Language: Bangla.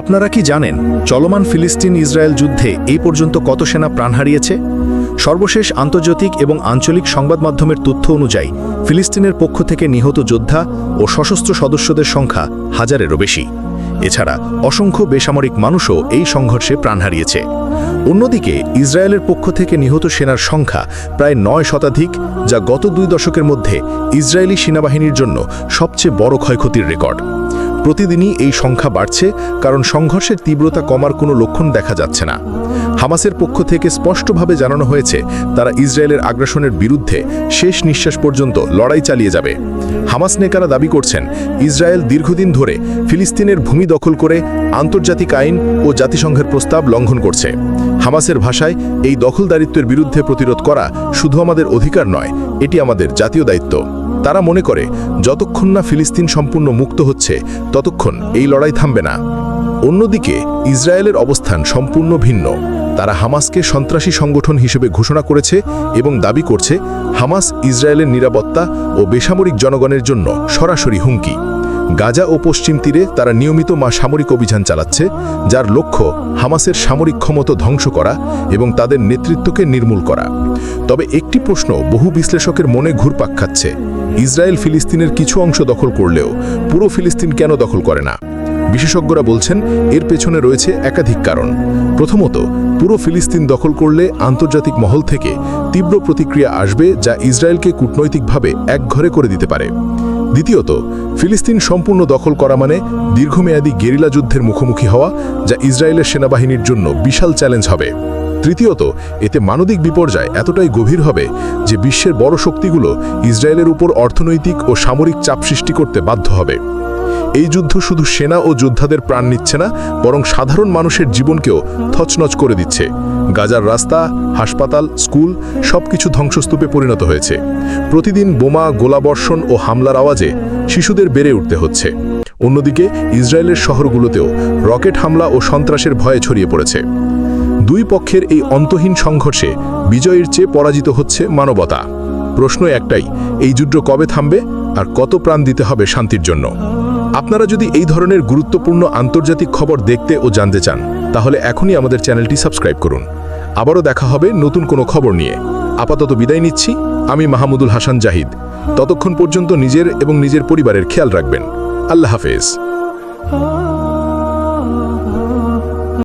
আপনারা কি জানেন চলমান ফিলিস্তিন ইসরায়েল যুদ্ধে এই পর্যন্ত কত সেনা প্রাণ হারিয়েছে? সর্বশেষ আন্তর্জাতিক এবং আঞ্চলিক সংবাদ মাধ্যমের তথ্য অনুযায়ী ফিলিস্তিনের পক্ষ থেকে নিহত যোদ্ধা ও সশস্ত্র সদস্যদের সংখ্যা হাজারেরও বেশি। এছাড়া অসংখ্য বেসামরিক মানুষও এই সংঘর্ষে প্রাণ হারিয়েছে। অন্যদিকে ইসরায়েলের পক্ষ থেকে নিহত সেনার সংখ্যা প্রায় নয় শতাধিক, যা গত দুই দশকের মধ্যে ইসরায়েলি সেনাবাহিনীর জন্য সবচেয়ে বড় ক্ষয়ক্ষতির রেকর্ড। প্রতিদিনই এই সংখ্যা বাড়ছে, কারণ সংঘর্ষের তীব্রতা কমার কোনো লক্ষণ দেখা যাচ্ছে না। হামাসের পক্ষ থেকে স্পষ্টভাবে জানানো হয়েছে, তারা ইসরায়েলের আগ্রাসনের বিরুদ্ধে শেষ নিঃশ্বাস পর্যন্ত লড়াই চালিয়ে যাবে। হামাস নেকারা দাবি করছেন, ইসরায়েল দীর্ঘদিন ধরে ফিলিস্তিনের ভূমি দখল করে আন্তর্জাতিক আইন ও জাতিসংঘের প্রস্তাব লঙ্ঘন করছে। হামাসের ভাষায় এই দখলদারিত্বের বিরুদ্ধে প্রতিরোধ করা শুধু আমাদের অধিকার নয়, এটি আমাদের জাতীয় দায়িত্ব। তারা মনে করে, যতক্ষণ না ফিলিস্তিন সম্পূর্ণ মুক্ত হচ্ছে, ততক্ষণ এই লড়াই থামবে না। অন্যদিকে, ইসরায়েলের অবস্থান সম্পূর্ণ ভিন্ন। তারা হামাসকে সন্ত্রাসী সংগঠন হিসেবে ঘোষণা করেছে এবং দাবি করছে, হামাস ইসরায়েলের নিরাপত্তা ও বেসামরিক জনগণের জন্য সরাসরি হুমকি। গাজা ও পশ্চিম তীরে তারা নিয়মিত মা সামরিক অভিযান চালাচ্ছে, যার লক্ষ্য হামাসের সামরিক ক্ষমতা ধ্বংস করা এবং তাদের নেতৃত্বকে নির্মূল করা। তবে একটি প্রশ্ন বহু বিশ্লেষকের মনে ঘুরপাক খাচ্ছে। ইসরায়েল ফিলিস্তিনের কিছু অংশ দখল করলেও পুরো ফিলিস্তিন কেন দখল করে না? বিশেষজ্ঞরা বলছেন, এর পেছনে রয়েছে একাধিক কারণ। প্রথমত, পুরো ফিলিস্তিন দখল করলে আন্তর্জাতিক মহল থেকে তীব্র প্রতিক্রিয়া আসবে যা ইসরায়েলকে কূটনৈতিকভাবে একঘরে করে দিতে পারে। দ্বিতীয়ত, ফিলিস্তিন সম্পূর্ণ দখল করা মানে দীর্ঘমেয়াদী গেরিলা যুদ্ধের মুখোমুখি হওয়া, যা ইসরায়েলের সেনাবাহিনীর জন্য বিশাল চ্যালেঞ্জ হবে। তৃতীয়ত, এতে মানবিক বিপর্যয় এতটাই গভীর হবে যে বিশ্বের বড় শক্তিগুলো ইসরায়েলের উপর অর্থনৈতিক ও সামরিক চাপ সৃষ্টি করতে বাধ্য হবে। এই যুদ্ধ শুধু সেনা ও যোদ্ধাদের প্রাণ নিচ্ছে না, বরং সাধারণ মানুষের জীবনকেও থচনচ করে দিচ্ছে। গাজার রাস্তা, হাসপাতাল, স্কুল সবকিছু ধ্বংসস্তূপে পরিণত হয়েছে। প্রতিদিন বোমা, গোলাবর্ষণ ও হামলার আওয়াজে শিশুদের বেড়ে উঠতে হচ্ছে। অন্যদিকে, ইসরায়েলের শহরগুলোতেও রকেট হামলা ও সন্ত্রাসের ভয়ে ছড়িয়ে পড়েছে। দুই পক্ষের এই অন্তহীন সংঘর্ষে বিজয়ের চেয়ে পরাজিত হচ্ছে মানবতা। প্রশ্ন একটাই, এই যুদ্ধ কবে থামবে আর কত প্রাণ দিতে হবে শান্তির জন্য? আপনারা যদি এই ধরনের গুরুত্বপূর্ণ আন্তর্জাতিক খবর দেখতে ও জানতে চান, তাহলে এখনই আমাদের চ্যানেলটি সাবস্ক্রাইব করুন। আবারও দেখা হবে নতুন কোনো খবর নিয়ে। আপাতত বিদায় নিচ্ছি, আমি মাহমুদুল হাসান জাহিদ। ততক্ষণ পর্যন্ত নিজের এবং নিজের পরিবারের খেয়াল রাখবেন। আল্লাহ হাফেজ।